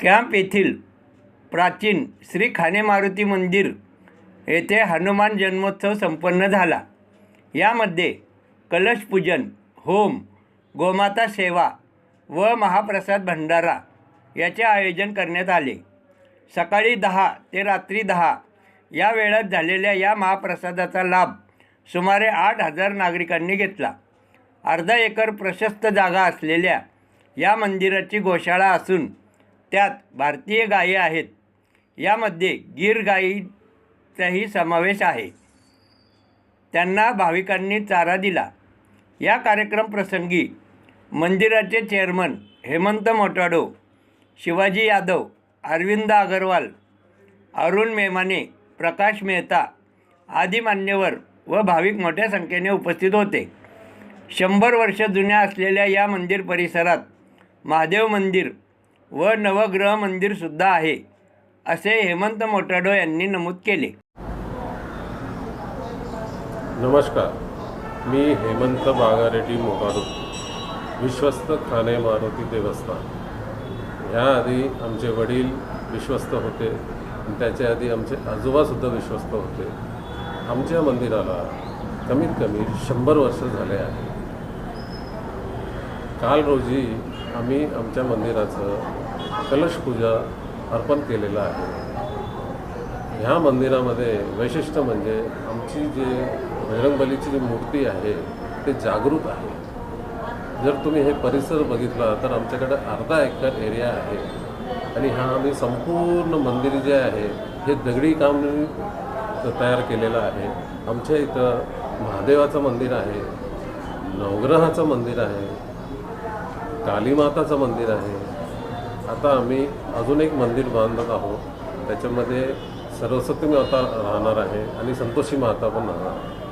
Camp येथील प्राचीन श्री खाने मारुती मंदिर येथे हनुमान जन्मोत्सव संपन्न झाला. यामध्ये कलशपूजन होम गोमाता सेवा व महाप्रसाद भंडारा याचे आयोजन करण्यात आले. सकाळी दहा ते रात्री दहा या वेळात झालेल्या या महाप्रसादाचा लाभ सुमारे आठ हजार नागरिकांनी घेतला. अर्धा एकर प्रशस्त जागा असलेल्या या मंदिराची गोशाळा असून त्यात भारतीय गायी आहेत. यामध्ये गीर गायीचाही समावेश आहे. त्यांना भाविकांनी चारा दिला. या कार्यक्रम प्रसंगी मंदिराचे चेअरमन हेमंत मोटाडो शिवाजी यादव अरविंद अगरवाल अरुण मेमाने प्रकाश मेहता आदी मान्यवर व भाविक मोठ्या संख्येने उपस्थित होते. शंभर वर्ष जुन्या असलेल्या या मंदिर परिसरात महादेव मंदिर व नवग्रह मंदिरसुद्धा आहे असे हेमंत मोटाडो यांनी नमूद केले. नमस्कार. मी हेमंत बागारेड्डी मोटाडो विश्वस्त खाने मारुती देवस्थान. ह्याआधी आमचे वडील विश्वस्त होते त्याच्या आधी आमचे आजोबासुद्धा विश्वस्त होते. आमच्या मंदिराला कमीत कमी शंभर वर्ष झाले आहे. काल रोजी आम्ही आमच्या मंदिराचं कलशपूजा अर्पण केलेलं आहे. ह्या मंदिरामध्ये वैशिष्ट्य म्हणजे आमची जे बजरंगबलीची जी मूर्ती आहे ते जागृत आहे. जर तुम्ही हे परिसर बघितला तर आमच्याकडे अर्धा एकर एरिया आहे. आणि हा आम्ही संपूर्ण मंदिर जे आहे हे दगडी काम तयार केलेलं आहे. आमच्या इथं महादेवाचं मंदिर आहे नवग्रहाचं मंदिर आहे कालीमाताचं मंदिर आहे. आता आम्ही अजून एक मंदिर बांधत आहोत. त्याच्यामध्ये सरस्वती माता राहणार आहे आणि संतोषी माता पण राहणार. आहे